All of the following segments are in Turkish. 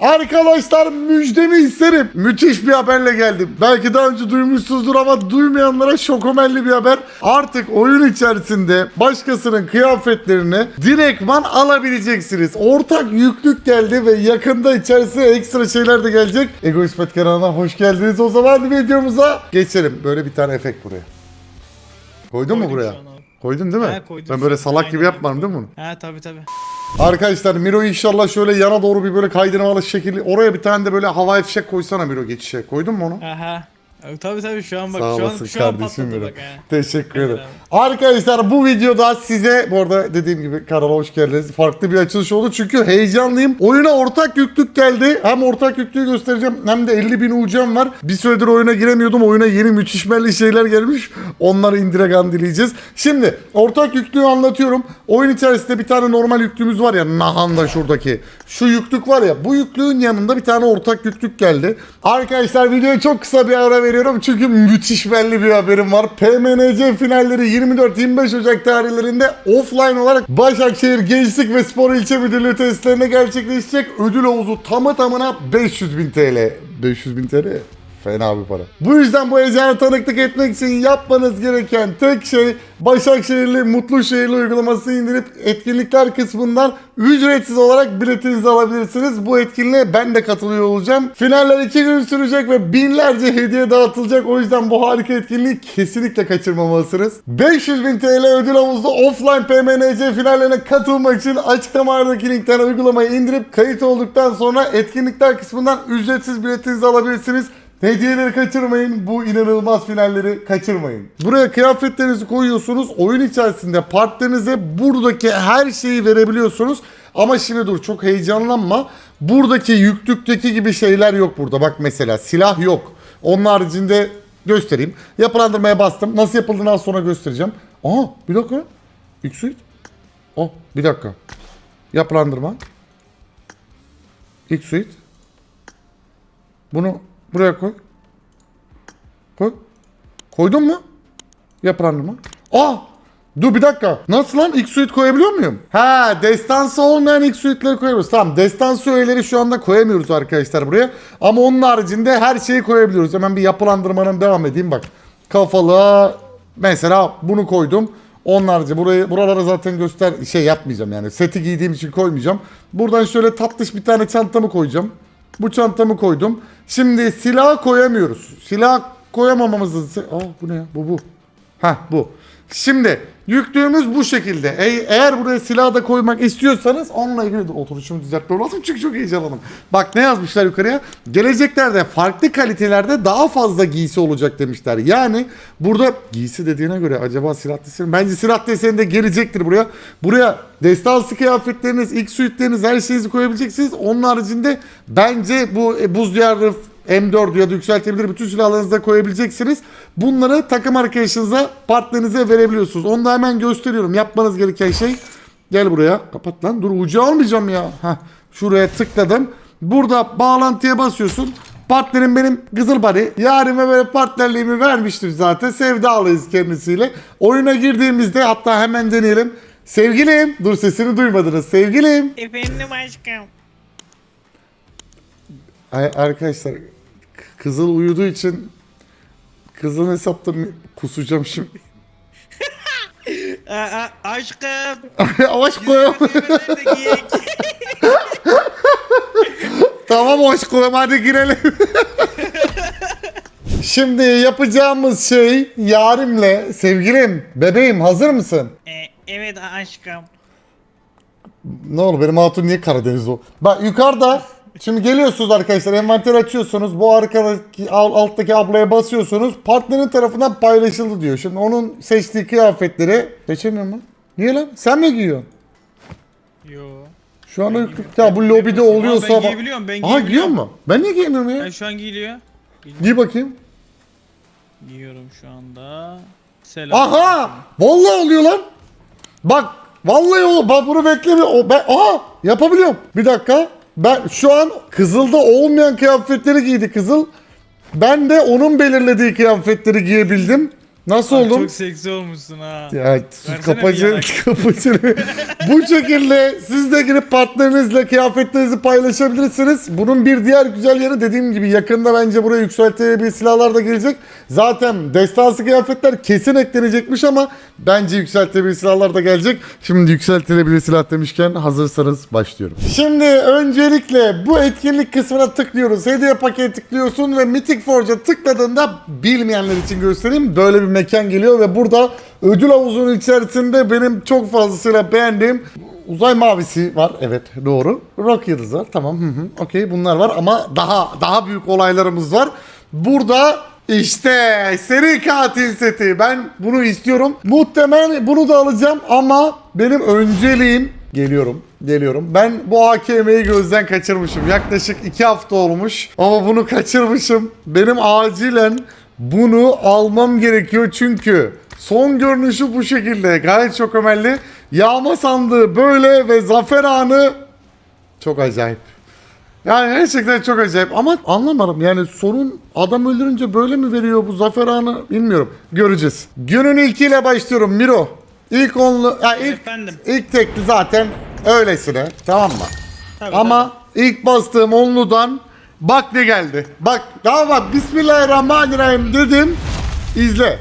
Arkadaşlar müjdemi isterim. Müthiş bir haberle geldim. Belki daha önce duymuşsunuzdur ama duymayanlara şokomelli bir haber. Artık oyun içerisinde başkasının kıyafetlerini direktman alabileceksiniz. Ortak yüklük geldi ve yakında içerisine ekstra şeyler de gelecek. Egoist Pet kanalına hoş geldiniz. O zaman videomuza geçelim. Böyle bir tane efekt buraya. Koydun mu Koydum buraya? an abi. Koydun değil mi? He, koydum ben böyle salak gibi Aynen, yapmadım değil mi bunu? He tabi tabi. Arkadaşlar Miro inşallah şöyle yana doğru bir böyle kaydırmalı şekilde oraya bir tane de böyle hava fişek koysana Miro geçişe. Koydun mu onu? Aha. Tabi tabi şu an bak Sağ şu olasın an şu an kardeşim patladı benim. bak. Teşekkür ederim. Arkadaşlar bu videoda size bu arada dediğim gibi kanala hoş geldiniz. Farklı bir açılış oldu çünkü heyecanlıyım. Oyuna ortak yüklük geldi. Hem ortak yüklüğü göstereceğim hem de 50 bin ucam var. Bir süredir oyuna giremiyordum. Oyuna yeni müthiş belli şeyler gelmiş. Onları indire dileyeceğiz. Şimdi ortak yüklüğü anlatıyorum. Oyun içerisinde bir tane normal yüklüğümüz var ya Nahan'da şuradaki. Şu yüklük var ya bu yüklüğün yanında bir tane ortak yüklük geldi. Arkadaşlar videoya çok kısa bir ara veriyorum çünkü müthiş belli bir haberim var. PMNC finalleri 24-25 Ocak tarihlerinde offline olarak Başakşehir Gençlik ve Spor İlçe Müdürlüğü testlerine gerçekleşecek. Ödül havuzu tamı tamına 500 bin TL. 500 bin TL Fena bir para. Bu yüzden bu heyecanı tanıklık etmek için yapmanız gereken tek şey Başakşehirli Mutlu Şehirli uygulamasını indirip etkinlikler kısmından ücretsiz olarak biletinizi alabilirsiniz. Bu etkinliğe ben de katılıyor olacağım. Finaller iki gün sürecek ve binlerce hediye dağıtılacak. O yüzden bu harika etkinliği kesinlikle kaçırmamalısınız. 500 bin TL ödül havuzlu offline PMNC finallerine katılmak için açıklamadaki linkten uygulamayı indirip kayıt olduktan sonra etkinlikler kısmından ücretsiz biletinizi alabilirsiniz. Hediyeleri kaçırmayın. Bu inanılmaz finalleri kaçırmayın. Buraya kıyafetlerinizi koyuyorsunuz. Oyun içerisinde partnerinize buradaki her şeyi verebiliyorsunuz. Ama şimdi dur çok heyecanlanma. Buradaki yüklükteki gibi şeyler yok burada. Bak mesela silah yok. Onun haricinde göstereyim. Yapılandırmaya bastım. Nasıl yapıldığını az sonra göstereceğim. Aha bir dakika. X-Suite. Oh bir dakika. Yapılandırma. X-Suite. Bunu buraya koy. Koy. Koydun mu? Yapılandırma. Aa! Dur bir dakika. Nasıl lan? X suite koyabiliyor muyum? Ha, destansı olmayan X suite'leri koyabiliyoruz. Tamam, destansı öğeleri şu anda koyamıyoruz arkadaşlar buraya. Ama onun haricinde her şeyi koyabiliyoruz. Hemen bir yapılandırmanın devam edeyim bak. Kafalı mesela bunu koydum. Onun harici burayı buralara zaten göster şey yapmayacağım yani. Seti giydiğim için koymayacağım. Buradan şöyle tatlış bir tane çantamı koyacağım. Bu çantamı koydum. Şimdi silah koyamıyoruz. Silah koyamamamızın... se- Aa bu ne ya? Bu bu. Heh bu. Şimdi yüklüğümüz bu şekilde. E- eğer buraya silah da koymak istiyorsanız onunla ilgili de oturuşumu düzeltmem lazım çünkü çok heyecanlandım. Bak ne yazmışlar yukarıya? Geleceklerde farklı kalitelerde daha fazla giysi olacak demişler. Yani burada giysi dediğine göre acaba silah deseni bence silah deseni de gelecektir buraya. Buraya destansı kıyafetleriniz, ilk suitleriniz her şeyinizi koyabileceksiniz. Onun haricinde bence bu e, buz diyarı M4 ya da yükseltebilir bütün silahlarınızı da koyabileceksiniz. Bunları takım arkadaşınıza, partnerinize verebiliyorsunuz. Onu da hemen gösteriyorum. Yapmanız gereken şey gel buraya. Kapat lan. Dur ucu almayacağım ya. Heh, şuraya tıkladım. Burada bağlantıya basıyorsun. Partnerim benim Kızıl Bari. Yarime böyle partnerliğimi vermiştim zaten. Sevdalıyız kendisiyle. Oyuna girdiğimizde hatta hemen deneyelim. Sevgilim. Dur sesini duymadınız. Sevgilim. Efendim aşkım. Ay, arkadaşlar Kızıl uyuduğu için Kızıl'ın hesapta mı- kusacağım şimdi. Aa, aşkım. aşkım. Kıyafetleri de giyek. tamam aşkım hadi girelim. şimdi yapacağımız şey yarimle sevgilim bebeğim hazır mısın? E, evet aşkım. Ne olur benim hatun niye Karadeniz o? Bak yukarıda şimdi geliyorsunuz arkadaşlar envanter açıyorsunuz bu arkadaki al- alttaki ablaya basıyorsunuz partnerin tarafından paylaşıldı diyor. Şimdi onun seçtiği kıyafetleri seçemiyorum lan. Niye lan? Sen mi giyiyorsun? Yo. Şu anda Ben yüklük. giyiyorum. Ya bu Ben lobide oluyorsa ben giyebiliyorum, ben Aha giyiyor giyebiliyorum. mu? Ben niye giyemiyorum ya? Yani şu an giyiliyor. Giy bakayım. Giyiyorum şu anda. Selam. Aha! Vallahi oluyor lan. Bak vallahi o bak bunu bekleme. O ben aha yapabiliyorum. Bir dakika. Ben şu an Kızıl'da olmayan kıyafetleri giydi Kızıl. Ben de onun belirlediği kıyafetleri giyebildim. Nasıl Bak, oldum? Çok seksi olmuşsun ha. Ya sus kapacı, kapacını. Bu şekilde siz de girip partnerinizle kıyafetlerinizi paylaşabilirsiniz. Bunun bir diğer güzel yanı dediğim gibi yakında bence buraya yükseltilebilir silahlar da gelecek. Zaten destansı kıyafetler kesin eklenecekmiş ama bence yükseltilebilir silahlar da gelecek. Şimdi yükseltilebilir silah demişken hazırsanız başlıyorum. Şimdi öncelikle bu etkinlik kısmına tıklıyoruz. Hediye paketi tıklıyorsun ve Mythic Forge'a tıkladığında bilmeyenler için göstereyim. Böyle bir mekan geliyor ve burada ödül havuzunun içerisinde benim çok fazlasıyla beğendiğim uzay mavisi var. Evet doğru. Rock yıldızı var. Tamam. Hı hı. Okey bunlar var ama daha daha büyük olaylarımız var. Burada işte seri katil seti. Ben bunu istiyorum. Muhtemelen bunu da alacağım ama benim önceliğim geliyorum. Geliyorum. Ben bu AKM'yi gözden kaçırmışım. Yaklaşık 2 hafta olmuş. Ama bunu kaçırmışım. Benim acilen bunu almam gerekiyor çünkü son görünüşü bu şekilde. Gayet çok ömelli. Yağma sandığı böyle ve zafer anı çok acayip. Yani gerçekten çok acayip ama anlamadım yani sorun adam öldürünce böyle mi veriyor bu zafer anı bilmiyorum. Göreceğiz. Günün ilkiyle başlıyorum Miro. İlk onlu, ya ilk, Efendim. ilk tekli zaten öylesine tamam mı? Tabii, ama ilk bastığım onludan bak ne geldi. Bak daha bak Bismillahirrahmanirrahim dedim. İzle.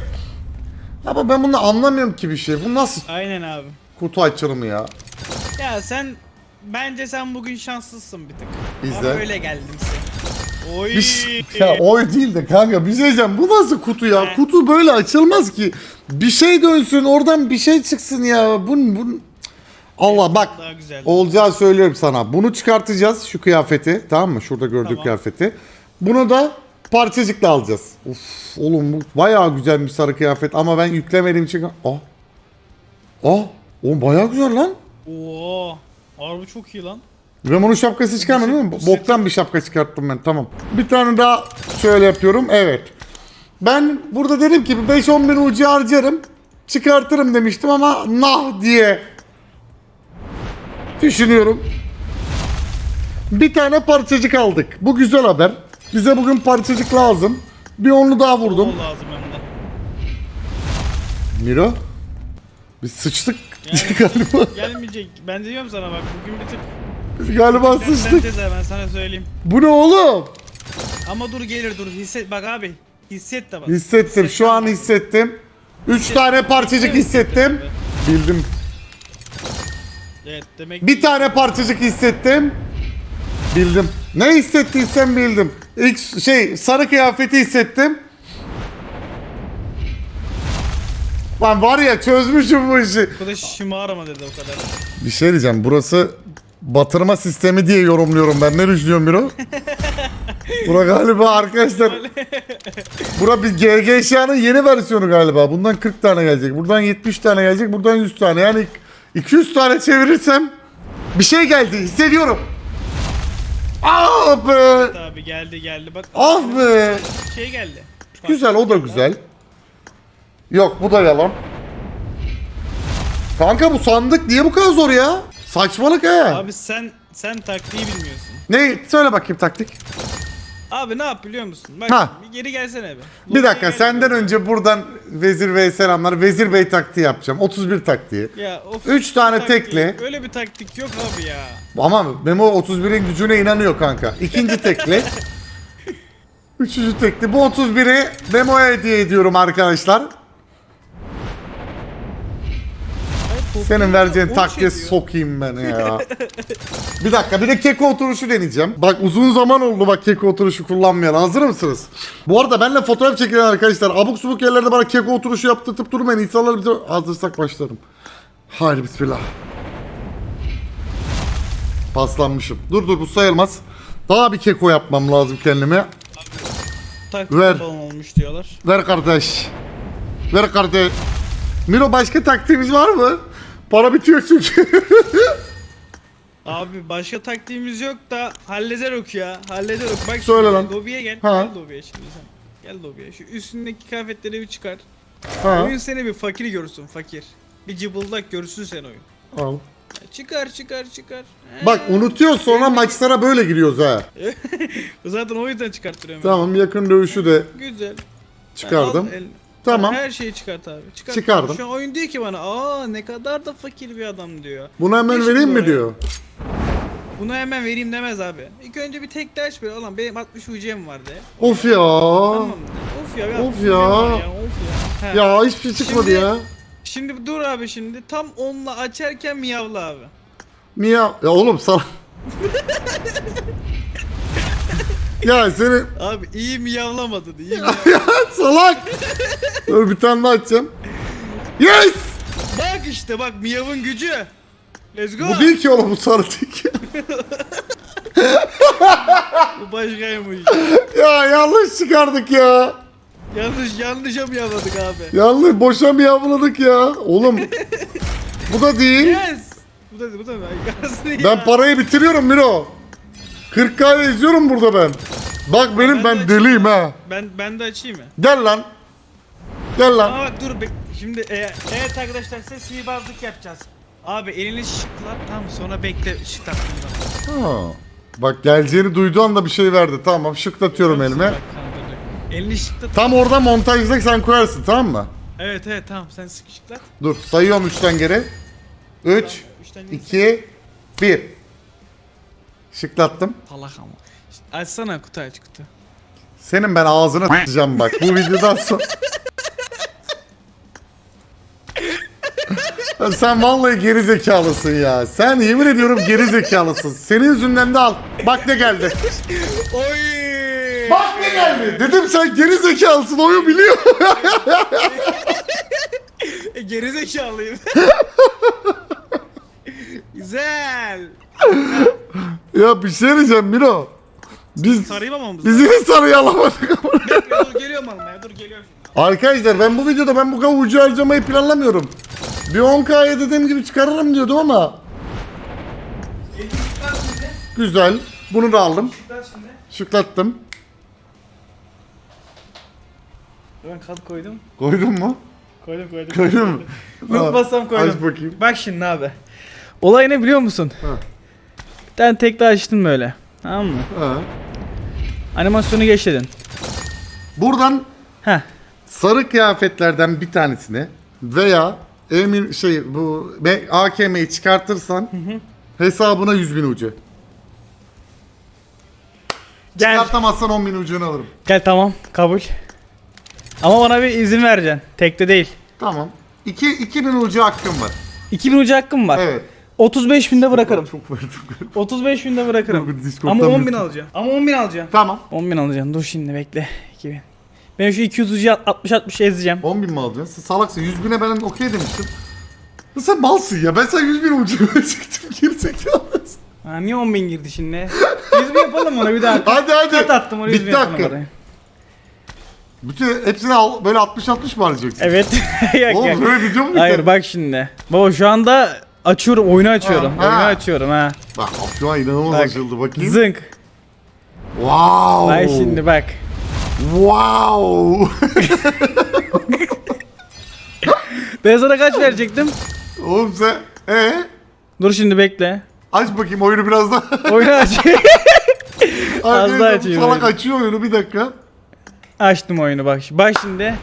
Ama ben bunu anlamıyorum ki bir şey. Bu nasıl. Aynen abi. kutu açılımı ya? Ya sen bence sen bugün şanslısın bir tık. İzle. Ama öyle geldim size. Oy. Bir şey- ya oy değil de kanka bir şey diyeceğim. Bu nasıl kutu ya? Kutu böyle açılmaz ki. Bir şey dönsün oradan bir şey çıksın ya. Bun bun. Allah bak. Daha güzel. Olacağı söylüyorum sana. Bunu çıkartacağız şu kıyafeti. Tamam mı? Şurada gördüğü Tamam. kıyafeti. Bunu da parçacıkla alacağız. Uf oğlum bu bayağı güzel bir sarı kıyafet ama ben yüklemediğim için. Ah. Ah. Oğlum bayağı güzel lan. Oo. Harbi çok iyi lan. Ben onun şapkası çıkarmadım değil mi? bu Boktan bir şapka çıkarttım ben tamam. Bir tane daha şöyle yapıyorum evet. Ben burada dedim ki 5-10 bin ucu harcarım. Çıkartırım demiştim ama nah diye düşünüyorum. Bir tane parçacık aldık. Bu güzel haber. Bize bugün parçacık lazım. Bir onlu daha vurdum. O lazım hem de. Miro. Biz sıçtık Yani- galiba. Gelmeyecek. Ben de diyorum sana bak bugün bir tık. Biz galiba Sen sıçtık. teze ben sana söyleyeyim. Bu ne oğlum? Ama dur gelir dur hisset bak abi. Hisset de bak. Hissettim. Şu an hissettim. 3 tane parçacık hissettim. Bildim. Evet demek Bir tane parçacık hissettim. Bildim. Ne hissettiysem bildim. İlk şey sarı kıyafeti hissettim. Lan var ya çözmüşüm bu işi. Arkadaş şımarma dedi o kadar. Bir şey diyeceğim. Burası batırma sistemi diye yorumluyorum ben. Ne düşünüyorsun Biro? Bura galiba arkadaşlar. Bura bir GGŞ'nin yeni versiyonu galiba. Bundan 40 tane gelecek. Buradan 70 tane gelecek. Buradan 100 tane. Yani 200 tane çevirirsem bir şey geldi. Hissediyorum. Ah be. Abi geldi geldi bak. Ah be. Şey geldi. Güzel o da güzel. Yok bu da yalan. Kanka bu sandık niye bu kadar zor ya? Saçmalık he. Abi sen sen taktiği bilmiyorsun. Ne? Söyle bakayım taktik. Abi ne yap biliyor musun? Bak Ha. bir geri gelsene be. Bir dakika senden önce buradan Vezir Bey selamlar. Vezir Bey taktiği yapacağım. 31 taktiği. Ya of. Üç tane taktiği- tekli. Öyle bir taktik yok abi ya. Ama Memo 31'in gücüne inanıyor kanka. İkinci tekli. Üçüncü tekli. Bu 31'i Memo'ya hediye ediyorum arkadaşlar. Senin vereceğin taktiğe sokayım ben ya. bir dakika bir de keko oturuşu deneyeceğim. Bak uzun zaman oldu bak keko oturuşu kullanmayan. Hazır mısınız? Bu arada benimle fotoğraf çekilen arkadaşlar abuk subuk yerlerde bana keko oturuşu yaptırtıp durmayın. İnsanlar bize hazırsak başlarım. Haydi bismillah. Paslanmışım. Dur dur bu sayılmaz. Daha bir keko yapmam lazım kendime. Taktik Ver. falan olmuş diyorlar. Ver kardeş. Ver kardeş. Miro başka taktiğimiz var mı? Para bitiyor çünkü. Abi başka taktiğimiz yok da hallederok ya. Hallederok. Bak Söyle şimdi lan. Lobiye gel. Ha. Gel lobiye şimdi sen. Gel lobiye. Şu üstündeki kıyafetleri bir çıkar. ha. Oyun seni bir fakir görsün fakir. Bir cıbıldak görsün sen oyun. Al. Çıkar çıkar çıkar. Bak He. unutuyor sonra maçlara böyle giriyoruz ha. Zaten o yüzden çıkarttırıyorum. Tamam yakın dövüşü de Güzel. çıkardım. Al el- Tamam. Her şeyi çıkart abi. Çıkart. Çıkardım. Şu an oyun diyor ki bana aa ne kadar da fakir bir adam diyor. Bunu hemen Geçin vereyim mi oraya. diyor. Bunu hemen vereyim demez abi. İlk önce bir tek ders ver. Ulan benim 60 UC'm var de. Of ya. Tamam. Of ya. Of 60 ya. Of ya. He. Ya hiçbir şey çıkmadı Şimdi- ya. Şimdi dur abi şimdi. Tam onunla açarken miyavla abi. Miyav. Ya oğlum sana. ya seni Abi iyi miyavlamadın. iyi miyav- salak. Dur bir tane daha açacağım. Yes! bak işte bak miyavın gücü. Let's go. Bu değil ki oğlum bu sarı tik. Bu başkaymış. ya yanlış çıkardık ya. yanlış yanlışa miyavladık abi. Yanlış boşa mı yavladık ya? Oğlum bu da değil. Yes. Bu da bu da ben. Ben parayı bitiriyorum Miro. 40k izliyorum burada ben. Bak benim Ben ben, de deliyim ha. Ben ben de açayım mı? Gel lan. Gel lan. bak dur be- şimdi e, evet arkadaşlar size sihirbazlık yapacağız. Abi elini şıklat tamam sonra bekle bundan. Ha. Bak geleceğini duyduğu anda bir şey verdi. Tamam şıklatıyorum elime. Bak, tamam, dur, dur. Elini şıklat. Tam orada montajda sen koyarsın tamam mı? Evet evet tamam sen sık şıklat. Dur sayıyorum 3'ten geri. 3, Üçten geri 2, 1. Şıklattım. Salak ama. Açsana kutu aç kutu. Senin ben ağzını tutacağım bak bu videodan sonra. Ya Sen vallahi geri zekalısın ya. Sen yemin ediyorum geri zekalısın. Senin yüzünden de al. Bak ne geldi. Oy! Bak ne geldi. Dedim sen geri zekalısın. Oyu biliyor. E, geri zekalıyım. Güzel. Ya bir şey diyeceğim Miro. Biz Sarayım ama mı? biz yine sarıyı alamadık ama. dur geliyorum almaya dur geliyorum. Arkadaşlar ben bu videoda ben bu kadar ucu harcamayı planlamıyorum. Bir 10K'ya dediğim gibi çıkarırım diyordum ama. Güzel. Bunu da aldım. Şimdi. Şıklattım. Ben kat koydum. Koydun mu? Koydum koydum. Koydun mu? Unutmazsam koydum. Aç bakayım. Bak şimdi abi. Olay ne biliyor musun? Ha. Tane tekli açtın böyle. Tamam mı? Ha. Animasyonu geçledin. Buradan Heh. sarı kıyafetlerden bir tanesini veya emin şey bu AKM'yi çıkartırsan hesabına 100 bin ucu. Gel. Çıkartamazsan 10 bin ucunu alırım. Gel tamam kabul. Ama bana bir izin vereceksin. Tekte değil. Tamam. 2 2000 ucu hakkım var. 2000 ucu hakkım var. Evet. 35 binde bırakırım. Çok verdim. 35 binde Dur, bırakırım. bir Discord'dan Ama 10 bin alacağım. Ama 10 bin alacağım. Tamam. 10 bin alacağım. Dur şimdi bekle. 2000. Ben şu 200 ucuyu 60-60 ezeceğim. 10 bin mi alacaksın? Sen salaksın. 100 bine ben okey demiştim. Ya Sen malsın ya. Ben sana 100 bin ucu verecektim. Gerizekalısın. Ha, niye 10 bin girdi şimdi? 100 bin yapalım ona bir daha. Hadi hadi. Kat attım oraya 100 bin Bitti yapalım hakkı. oraya. Bütün hepsini al, böyle 60-60 mı harcayacaksın? Evet. yok, Oğlum yok. böyle video mu? Hayır bak şimdi. Baba şu anda açıyorum oyunu açıyorum. Ha, ha. Oyunu açıyorum ha. Bak şu an inanılmaz Bak. açıldı bakayım. Zınk. Wow. Bak şimdi bak. Wow. Ben sana kaç verecektim? Oğlum sen ee? Dur şimdi bekle. Aç bakayım oyunu biraz daha. Oyunu aç. Arkadaşlar, bu açayım Salak açıyor oyunu bir dakika. Açtım oyunu bak. Bak şimdi.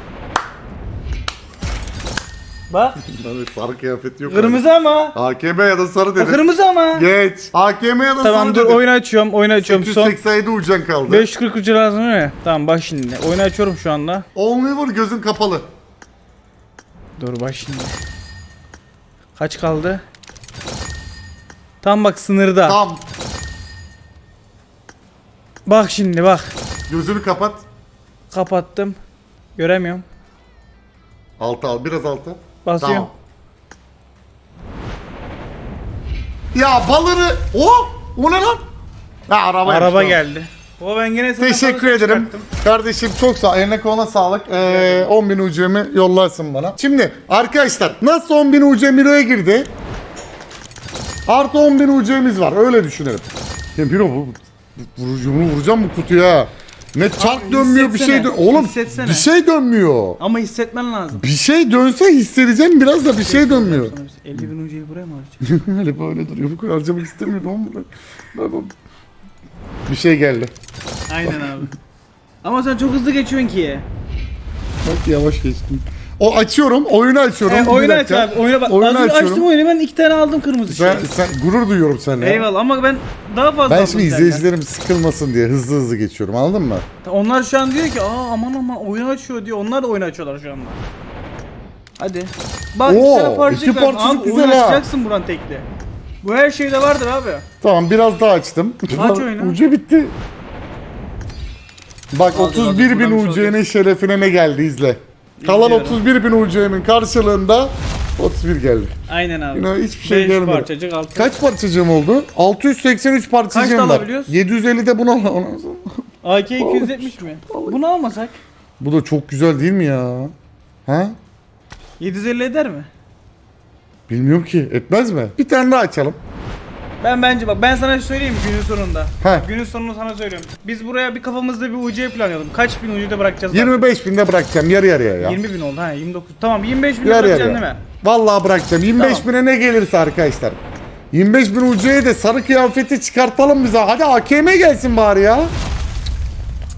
Bak. Lan sarı kıyafet yok. Kırmızı ama. AKM ya da sarı O dedim. kırmızı ama. Geç. AKM ya da Tamam sarı dur dedim. oyunu açıyorum. Oyunu açıyorum. Son 887 ucan kaldı. 540 ucu lazım değil mi? Tamam bak şimdi. Oyunu açıyorum şu anda. Only vur gözün kapalı. Dur bak şimdi. Kaç kaldı? Tam bak sınırda. Tam. Bak şimdi bak. Gözünü kapat. Kapattım. Göremiyorum. Alta al biraz alta. Basıyorum. Tamam. Ya balını. O! O ne lan? Ha araba. Araba geldi. O ben gene sana Teşekkür ederim. çıkarttım. Kardeşim çok sağ ol. Eline koluna sağlık. Ee, 10 bin ucemi yollarsın bana. Şimdi arkadaşlar nasıl 10 bin ucu Miro'ya girdi? Artı 10 bin ucemiz var. Öyle düşünelim. Ya Miro bu, bu, vurucu- vuracağım bu kutuya. Ne çark dönmüyor bir şey dön. Oğlum hissetsene. bir şey dönmüyor. Ama hissetmen lazım. Bir şey dönse hissedeceğim biraz da bir şey dönmüyor. 50 bin ucuyu buraya mı harcayacağım? Öyle böyle duruyor. Bu kadar harcamak istemiyorum ama ben- ben- ben- Bir şey geldi. Aynen abi. Ama sen çok hızlı geçiyorsun ki. Bak yavaş geçtim. O açıyorum. Oyunu açıyorum. E, Bir oyunu aç dakika. abi. Oyuna bak. Oyunu Az önce açıyorum. açtım oyunu ben iki tane aldım kırmızı şey. Sen, sen gurur duyuyorum seninle. Eyvallah ama ben daha fazla Ben aldım şimdi senden. izleyicilerim sıkılmasın diye hızlı hızlı geçiyorum anladın mı? Onlar şu an diyor ki aa aman aman oyunu açıyor diyor. Onlar da oyunu açıyorlar şu anda. Hadi. Bak Oo, iki tane parçacık iki ver. parçacık Abi güzel oyunu ha. açacaksın buran tekli. Bu her şeyde vardır abi. Tamam biraz daha açtım. Aç oyunu. Ucu bitti. Bak Hadi, 31 hadi, bin buradan bir şey UC'nin şerefine ne geldi izle. Kalan İzliyorum. 31 bin UC'nin karşılığında 31 geldi. Aynen abi. Yine hiçbir şey Beş gelmedi. parçacık altı. Kaç parçacığım oldu? 683 parçacığım Kaçta var. alabiliyoruz? 750 de bunu al. ondan sonra- AK 270 mi? Bunu almasak Bu da çok güzel değil mi ya? Ha? 750 eder mi? Bilmiyorum ki. Etmez mi? Bir tane daha açalım. Ben bence bak ben sana söyleyeyim günün sonunda. He. Günün sonunu sana söylüyorum. Biz buraya bir kafamızda bir UC planlayalım. Kaç bin UC'de bırakacağız? 25 binde bırakacağım yarı yarıya ya. 20 bin oldu ha 29. Tamam 25 bin Yarı bırakacaksın yarıya. değil mi? Vallahi bırakacağım. 25 Tamam. bine ne gelirse arkadaşlar. 25 bin UC'ye de sarı kıyafeti çıkartalım bize. Hadi AKM gelsin bari ya.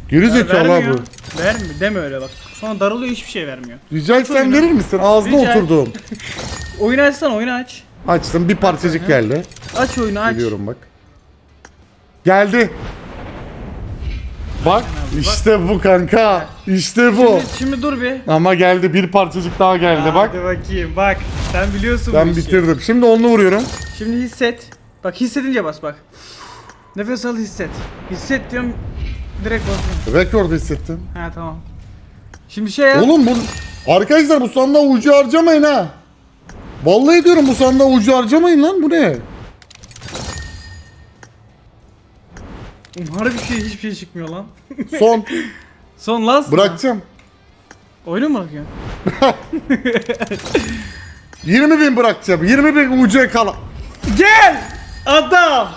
Geri zekalı abi. Vermiyor. Vermiyor deme öyle bak. Sonra darılıyor hiçbir şey vermiyor. Rica etsem oyunu. verir misin? Ağzına Rica oturdum. Oyunu açsana oyunu aç. Açtım bir parçacık geldi. Aç oyunu aç. Geliyorum bak. Geldi. Bak abi, bak. işte bu kanka. İşte bu. Şimdi, şimdi dur bir. Ama geldi bir parçacık daha geldi bak. Hadi bakayım bak. Sen biliyorsun bu Ben işi. bitirdim. Şimdi onu vuruyorum. Şimdi hisset. Bak hissedince bas bak. Nefes al hisset. Hisset diyorum. Direkt basıyorum. Rekord hissettim. Ha tamam. Şimdi şey yap. Oğlum bu arkadaşlar bu sandığa ucu harcamayın ha. Vallahi diyorum bu sandığa ucu harcamayın lan bu ne? Harbi bir şey hiçbir şey çıkmıyor lan. Son Son last mı? bırakacağım. Oyunu mu bırakıyorsun? 20 bin bırakacağım. 20 bin ucuya kala. Gel! Adam!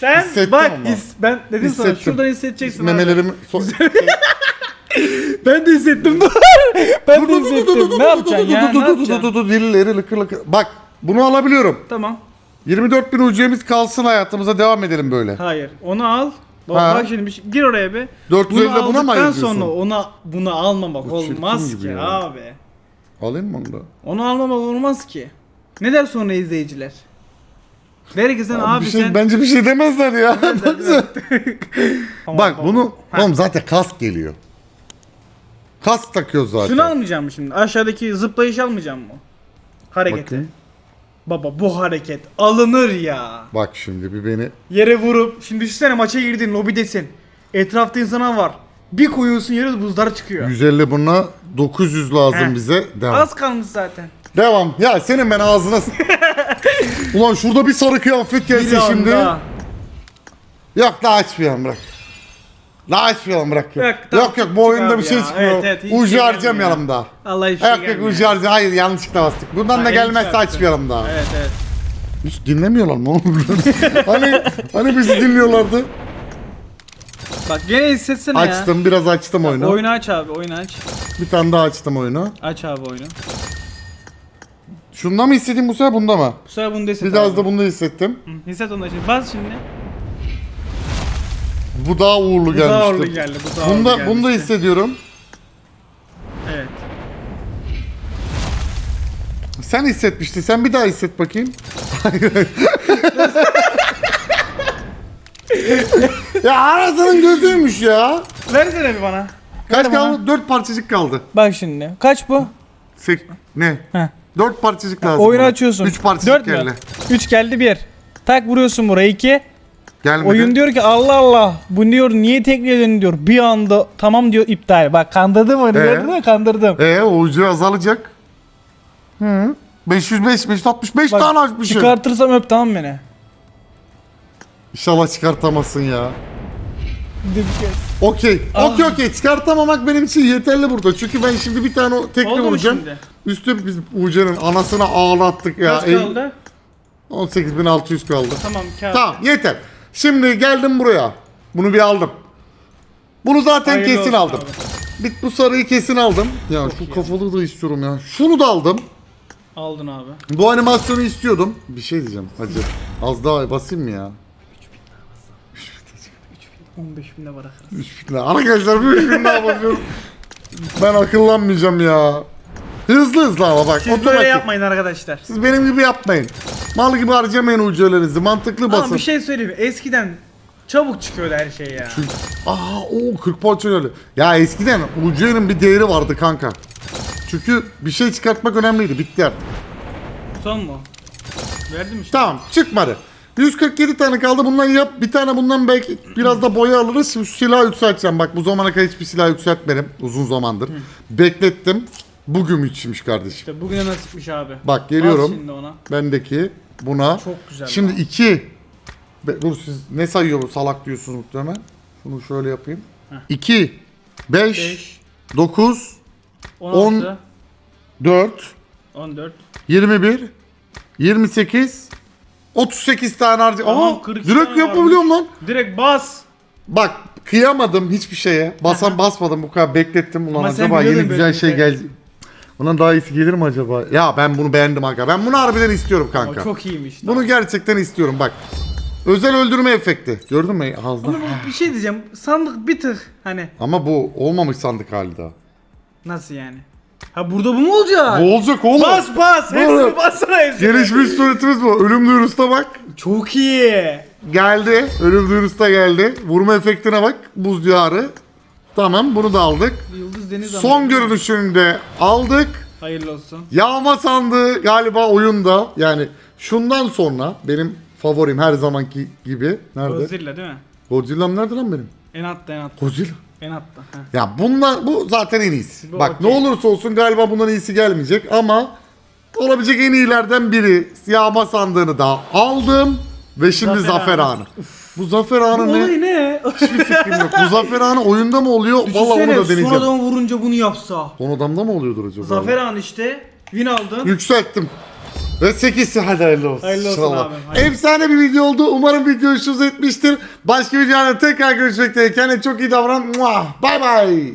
Sen Hissettim bak ama. his, ben dedim sana Hissettim. şuradan hissedeceksin abi. Memelerimi so- Ben de hissettim. ben de hissettim. ne yapacaksın ya? Ne yapacaksın? Dilleri lıkır lıkır. Bak bunu alabiliyorum. Tamam. 24 bin ucuyemiz kalsın hayatımıza devam edelim böyle. Hayır. Onu al. Bak, Ha. bak şimdi bir şey- gir oraya bir. 450 de buna mı aldıktan ayırıyorsun? sonra ona bunu almamak Bu çirkin olmaz gibi ki ya. abi. Alayım mı onu da? Onu almamak olmaz ki. Ne der sonra izleyiciler? Der ki sen abi, bir şey, sen... Bence bir şey demezler ya. Tamam, Bak tamam. bunu Ha. oğlum zaten kask geliyor. Kask takıyor zaten. Şunu almayacağım mı şimdi? Aşağıdaki zıplayış almayacağım mı? Hareketi. Bakayım. Baba bu hareket alınır ya. Bak şimdi bir beni Yere vurup şimdi düşünsene maça girdin lobidesin. Etrafta insanlar var. Bir koyuyorsun yere buzlar çıkıyor. 150 buna 900 lazım Heh. bize. Devam. Az kalmış zaten. Devam. Ya senin ben ağzına Ulan şurada bir sarı kıyafet gelse şimdi. Yok daha açmayalım bırak. Daha açmayalım bırak. Yok Yok, yok, tamam, yok, bu oyunda bir şey ya. çıkmıyor. Evet, evet, hiç ucu şey harcamayalım daha. Allah hiçbir şey Yok yok gelmiyor. ucu harcı. Hayır yanlışlıkla bastık. Buradan Ha, da gelmezse açmayalım daha. Evet evet. Hiç dinlemiyorlar mı oğlum? hani hani bizi dinliyorlardı. Bak gene hissetsene ya. Açtım biraz açtım oyunu. Oyunu aç abi oyunu aç. Bir tane daha açtım oyunu. Aç abi oyunu. Şunda mı hissedeyim bu sefer bunda mı? Bu sefer bunu da hisset Biraz abi. da bunda hissettim. Hı, Hisset onu da şimdi. Bas şimdi. Bu daha uğurlu Bu gelmişti. daha uğurlu geldi. Bu daha uğurlu Bunda gelmişti. bunda hissediyorum. Evet. Sen hissetmiştin. Sen bir daha hisset bakayım. ya arasının gözüymüş ya. Versene bir bana. Kaç Ver bana. kaldı? Dört parçacık kaldı. Bak şimdi. Kaç bu? Sek ne? Heh. Dört parçacık lazım. Oyunu bana. açıyorsun. Üç parçacık 4 geldi. mü? 3 geldi 1. Tak vuruyorsun buraya 2. Gelmedi. Oyun diyor ki Allah Allah bu diyor niye tekliyor diyor. Bir anda tamam diyor iptal. Bak kandırdım onu Ee? gördün mü? Kandırdım. Ee, o ucu azalacak. Hı. 505, 565 Bak, tane açmışım. Çıkartırsam öp tamam beni. İnşallah çıkartamazsın ya. Okey. Ah. Okey okey. Çıkartamamak benim için yeterli burada. Çünkü ben şimdi bir tane o tekli Oldu mu vuracağım. şimdi? Üstü biz Uğurcan'ın anasına ağlattık ya. Kaç kaldı? 18.600 kaldı. Tamam kağıt. Tamam yeter. Şimdi geldim buraya. Bunu bir aldım. Bunu zaten Hayırlı kesin olsun aldım. abi. Bir, bu sarıyı kesin aldım. Ya şu kafalı da istiyorum ya. Şunu da aldım. Aldın abi. Bu animasyonu istiyordum. Bir şey diyeceğim. Hacı. Az daha basayım mı ya? 15 binde bırakırız. 3000 lira. Arkadaşlar bir 3000 daha basıyorum. Ben akıllanmayacağım ya. Hızlı hızlı ama bak Siz otomatik. böyle yapmayın arkadaşlar. Siz benim gibi yapmayın. Mal gibi harcamayın ucularınızı. Mantıklı basın. Ama bir şey söyleyeyim? Eskiden çabuk çıkıyordu her şey ya. Aa o 40 poğaça öyle. Ya eskiden ucuyanın bir değeri vardı kanka. Çünkü bir şey çıkartmak önemliydi. Bitti artık. Son mu? Verdim işte. Tamam çıkmadı. 147 tane kaldı. Bundan yap. Bir tane bundan belki biraz da boya alırız. Şimdi şu silahı yükselteceğim. Bak bu zamana kadar hiçbir silah yükseltmedim. Uzun zamandır. Beklettim. Bugün içmiş kardeşim. İşte bugüne nasipmiş abi. Bak geliyorum. şimdi ona. Bendeki buna. Çok güzel Şimdi lan. iki. Be- dur siz ne sayıyor bu salak diyorsunuz muhtemelen. Şunu şöyle yapayım. Heh. 2 5 5, 9 16, 4 14. 21 28 38 tane harcı. Tamam, 42 direkt yapabiliyorum lan. Direkt bas. Bak kıyamadım hiçbir şeye. Basan basmadım bu kadar beklettim. Ulan Ama acaba yeni güzel şey bir gelecek. Bundan daha iyisi gelir mi acaba? Ya ben bunu beğendim kanka. Ben bunu harbiden istiyorum kanka. çok iyiymiş. Bunu gerçekten istiyorum bak. Özel öldürme efekti. Gördün mü ağzına? Ama bu bir şey diyeceğim. Sandık bir tık hani Ama bu olmamış sandık hali daha. nasıl yani? Ha burada bu mu olacak? Bu olacak oğlum. Bas bas. Hepsini bassana hepsini. Gelişmiş suretimiz bu. Ölüm duyurusu da bak. Çok iyi. Geldi. Ölüm duyurusu da geldi. Vurma efektine bak. Buz diyarı. Tamam bunu da aldık. Yıldız Deniz Son görünüşünü de aldık. Hayırlı olsun. Yağma sandığı galiba oyunda. Yani şundan sonra benim favorim her zamanki gibi. Nerede? Godzilla değil mi? Godzilla'm nerede lan benim? En altta en altta. Godzilla. En altta. Ha. Ya bunlar bu zaten en iyisi. Bu Bak okey. ne olursa olsun galiba bundan iyisi gelmeyecek ama olabilecek en iyilerden biri. Yağma sandığını da aldım ve şimdi Zafer zafer, anı. anı. Bu zafer Bu anı ne? olay ne? Hiçbir fikrim yok. Bu zafer anı oyunda mı oluyor? Vallahi onu da Düşünsene deneyeceğim. son adamı vurunca bunu yapsa. Son adamda mı oluyordur acaba? Zafer anı işte. Win aldın. Yükselttim. Ve 8 hadi hayırlı olsun. Hayırlı olsun İnşallah. abi, hayırlı. Efsane bir video oldu. Umarım video hoşunuza etmiştir. Başka videolarda tekrar görüşmek dileğiyle. Kendine çok iyi davran. Muah. Bye bye.